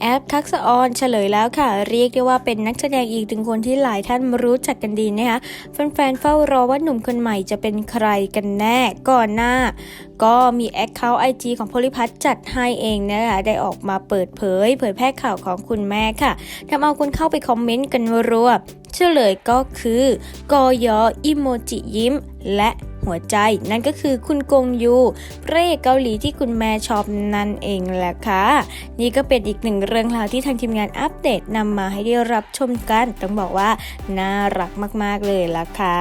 แอปทักษะออนเฉลยแล้วค่ะ เรียกได้ว่าเป็นนักแสดงอีกถึงคนที่หลายท่านรู้จักกันดีนะคะแฟนๆเฝ้ารอว่าหนุ่มคนใหม่จะเป็นใครกันแน่ก่อนหน้า ก็มีแอคเคาท์ไอจีของโพลิพัทจัดให้เองนะคะได้ออกมาเปิดเผย เผยแพร่ข่าวของคุณแม่ค่ะทำเอาคนเข้าไปคอมเมนต์กันรัวเฉลยก็คือกอยออิโมจิยิ้ม และ หัวใจ นั่นก็คือคุณกงยูพระเอกเกาหลีที่คุณแม่ชอบนั่นเองแหละค่ะ นี่ก็เป็นอีกหนึ่งเรื่องราวที่ทางทีมงานอัปเดตนำมาให้ได้รับชมกัน ต้องบอกว่าน่ารักมาก ๆ เลยล่ะค่ะ